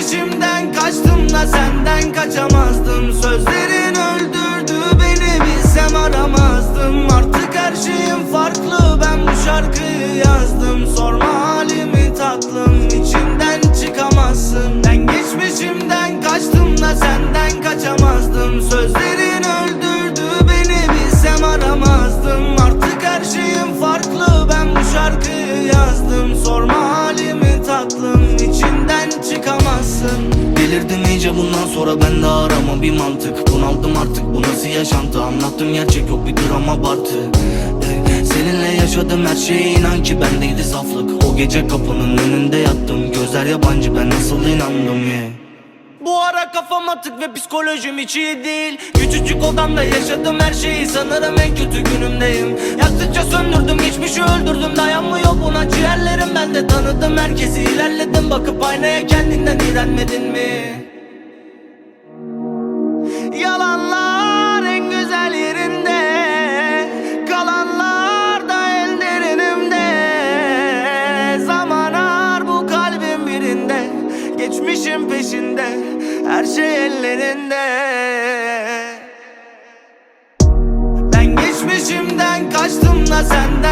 geçmişimden kaçtım da senden kaçamazdım. Sözlerin öldürdü beni bilsem aramazdım. Artık her şeyim farklı ben bu şarkıyı yazdım çıkamazsın Delirdim iyice bundan sonra ben de arama. Bir mantık Bunaldım artık. Bu nasıl yaşantı? Anlattım gerçek yok bir gram abartı. Eh, Seninle yaşadım her şeye inan ki bendeydi saflık. O gece kapının önünde yattım. Gözler yabancı ben nasıl inandım yeah. Bu ara kafam atık ve psikolojim hiç iyi değil. Küçücük odamda yaşadım her şeyi sanırım en kötü günümdeyim. Yaktıkça söndürdüm geçmişi öldürdüm. Dayanmıyor buna Ben herkesi ilerledim bakıp aynaya kendinden iğrenmedin mi? Yalanlar en güzel yerinde Kalanlar da el derinimde Zaman ağır bu kalbin birinde Geçmişim peşinde Her şey ellerinde. Ben geçmişimden kaçtım da senden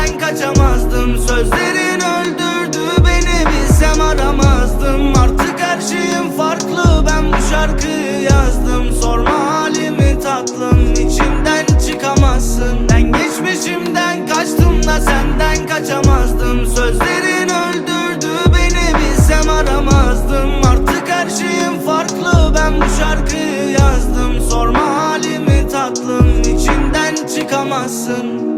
her şeyim farklı. Ben bu şarkıyı yazdım. Sorma halimi tatlım. İçimden çıkamazsın. Ben geçmişimden kaçtım da senden kaçamazdım. Sözlerin öldürdü beni. Bilsem aramazdım. Artık her şeyim farklı. Ben bu şarkıyı yazdım. Sorma halimi tatlım. İçinden çıkamazsın